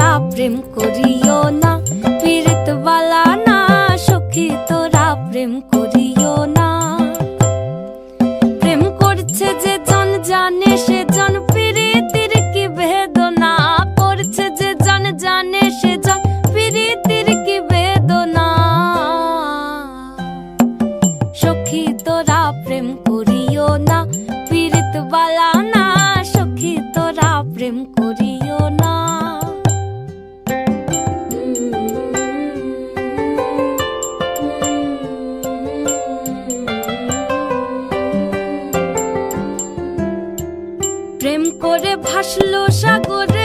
তোরা প্রেম করিও না পিরিতওয়ালা না, সখী তোরা প্রেম করিও না। প্রেম করছে যে জন জানে, সে জন পিরিতির কি বেদনা। করছে যে জন জানে, সে জন কি বেদনা। সখী তোরা প্রেম করিও না পিরিতওয়ালা না, সখী তোরা প্রেম করিও করে ভাসলো সাগরে।